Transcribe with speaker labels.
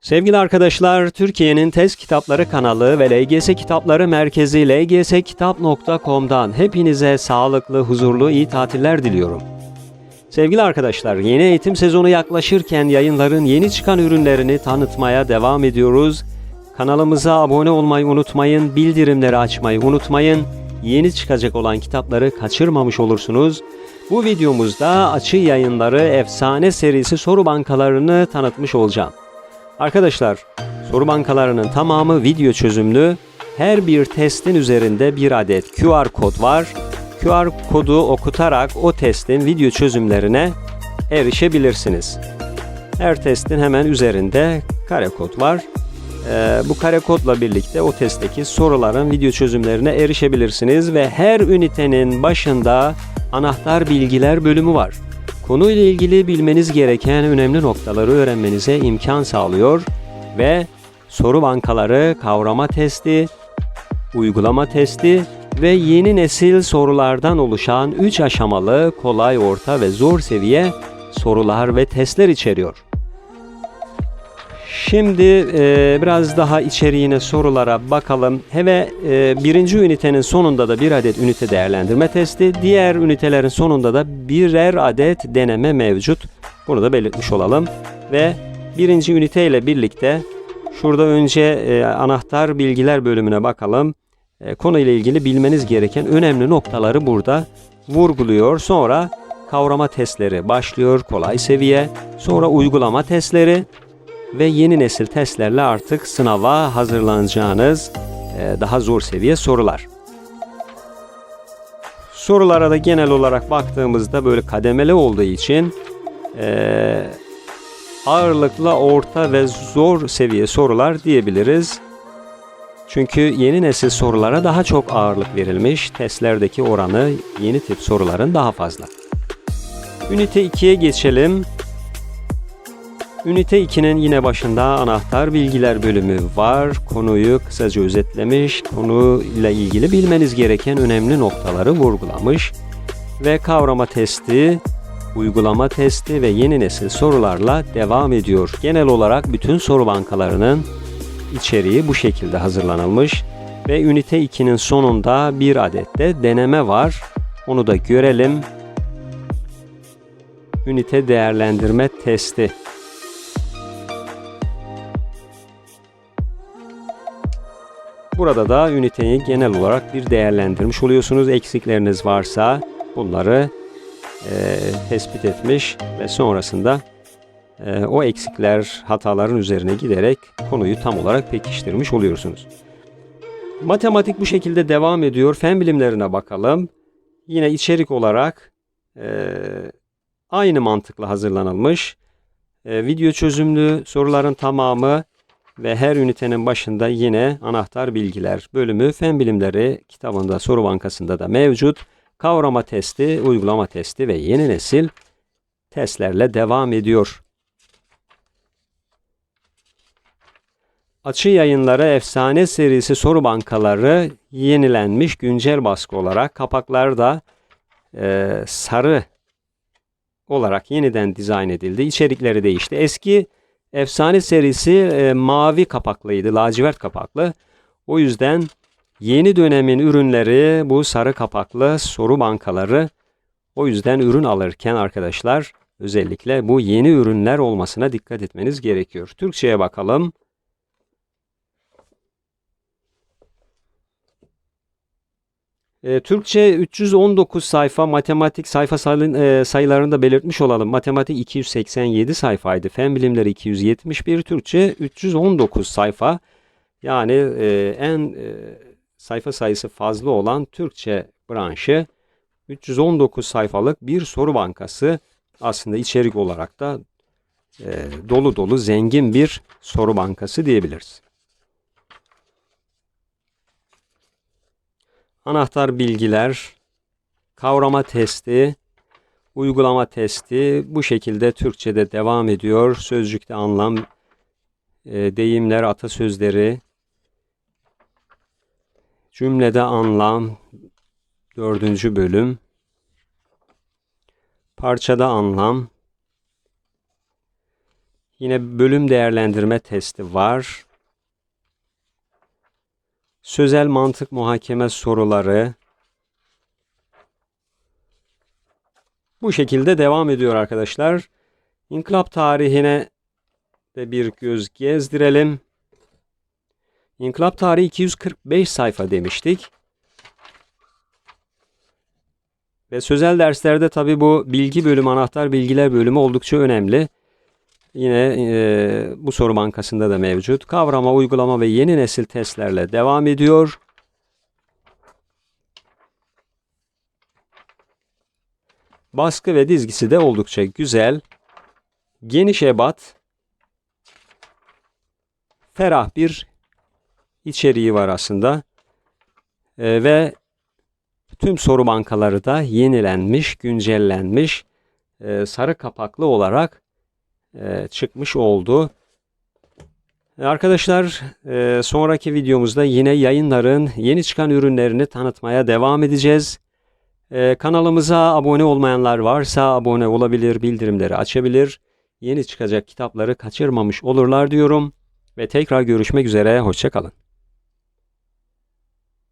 Speaker 1: Sevgili arkadaşlar, Türkiye'nin Tez Kitapları kanalı ve LGS Kitapları Merkezi lgskitap.com'dan hepinize sağlıklı, huzurlu, iyi tatiller diliyorum. Sevgili arkadaşlar, yeni eğitim sezonu yaklaşırken yayınların yeni çıkan ürünlerini tanıtmaya devam ediyoruz. Kanalımıza abone olmayı unutmayın, bildirimleri açmayı unutmayın. Yeni çıkacak olan kitapları kaçırmamış olursunuz. Bu videomuzda açı yayınları efsane serisi soru bankalarını tanıtmış olacağım. Arkadaşlar, soru bankalarının tamamı video çözümlü. Her bir testin üzerinde bir adet QR kod var. QR kodu okutarak o testin video çözümlerine erişebilirsiniz. Her testin hemen üzerinde kare kod var. Ee, bu kare kodla birlikte o testteki soruların video çözümlerine erişebilirsiniz ve her ünitenin başında anahtar bilgiler bölümü var. Konuyla ilgili bilmeniz gereken önemli noktaları öğrenmenize imkan sağlıyor ve soru bankaları kavrama testi, uygulama testi ve yeni nesil sorulardan oluşan 3 aşamalı kolay, orta ve zor seviye sorular ve testler içeriyor. Şimdi e, biraz daha içeriğine sorulara bakalım. Hele e, birinci ünitenin sonunda da bir adet ünite değerlendirme testi, diğer ünitelerin sonunda da birer adet deneme mevcut. Bunu da belirtmiş olalım. Ve birinci ünite ile birlikte şurada önce e, anahtar bilgiler bölümüne bakalım. E, konuyla ilgili bilmeniz gereken önemli noktaları burada vurguluyor. Sonra kavrama testleri başlıyor, kolay seviye. Sonra uygulama testleri, ve yeni nesil testlerle artık sınava hazırlanacağınız e, daha zor seviye sorular. Sorulara da genel olarak baktığımızda böyle kademeli olduğu için e, ağırlıkla orta ve zor seviye sorular diyebiliriz. Çünkü yeni nesil sorulara daha çok ağırlık verilmiş. Testlerdeki oranı yeni tip soruların daha fazla. Ünite 2'ye geçelim. Ünite 2'nin yine başında anahtar bilgiler bölümü var. Konuyu kısaca özetlemiş, konuyla ilgili bilmeniz gereken önemli noktaları vurgulamış ve kavrama testi, uygulama testi ve yeni nesil sorularla devam ediyor. Genel olarak bütün soru bankalarının içeriği bu şekilde hazırlanılmış ve ünite 2'nin sonunda bir adet de deneme var. Onu da görelim. Ünite değerlendirme testi. Burada da üniteyi genel olarak bir değerlendirmiş oluyorsunuz. Eksikleriniz varsa bunları e, tespit etmiş ve sonrasında e, o eksikler, hataların üzerine giderek konuyu tam olarak pekiştirmiş oluyorsunuz. Matematik bu şekilde devam ediyor. Fen bilimlerine bakalım. Yine içerik olarak e, aynı mantıkla hazırlanılmış. E, video çözümlü soruların tamamı ve her ünitenin başında yine anahtar bilgiler bölümü fen bilimleri kitabında soru bankasında da mevcut. Kavrama testi, uygulama testi ve yeni nesil testlerle devam ediyor. Açı yayınları efsane serisi soru bankaları yenilenmiş güncel baskı olarak kapaklar da e, sarı olarak yeniden dizayn edildi. İçerikleri değişti. Eski Efsane serisi e, mavi kapaklıydı, lacivert kapaklı. O yüzden yeni dönemin ürünleri bu sarı kapaklı soru bankaları. O yüzden ürün alırken arkadaşlar özellikle bu yeni ürünler olmasına dikkat etmeniz gerekiyor. Türkçe'ye bakalım. E, Türkçe 319 sayfa, matematik sayfa sayı, e, sayılarını da belirtmiş olalım. Matematik 287 sayfaydı, fen bilimleri 271, Türkçe 319 sayfa. Yani e, en e, sayfa sayısı fazla olan Türkçe branşı 319 sayfalık bir soru bankası. Aslında içerik olarak da e, dolu dolu zengin bir soru bankası diyebiliriz. Anahtar bilgiler, kavrama testi, uygulama testi bu şekilde Türkçe'de devam ediyor. Sözcükte anlam, e, deyimler, atasözleri, cümlede anlam, dördüncü bölüm, parçada anlam, Yine bölüm değerlendirme testi var. Sözel mantık muhakeme soruları. Bu şekilde devam ediyor arkadaşlar. İnkılap tarihine de bir göz gezdirelim. İnkılap tarihi 245 sayfa demiştik. Ve sözel derslerde tabi bu bilgi bölümü, anahtar bilgiler bölümü oldukça önemli. Yine e, bu soru bankasında da mevcut. Kavrama, uygulama ve yeni nesil testlerle devam ediyor. Baskı ve dizgisi de oldukça güzel. Geniş ebat. Ferah bir içeriği var aslında. E, ve tüm soru bankaları da yenilenmiş, güncellenmiş, e, sarı kapaklı olarak e, çıkmış oldu. E, Arkadaşlar e, sonraki videomuzda yine yayınların yeni çıkan ürünlerini tanıtmaya devam edeceğiz. Kanalımıza abone olmayanlar varsa abone olabilir, bildirimleri açabilir. Yeni çıkacak kitapları kaçırmamış olurlar diyorum. Ve tekrar görüşmek üzere, hoşçakalın.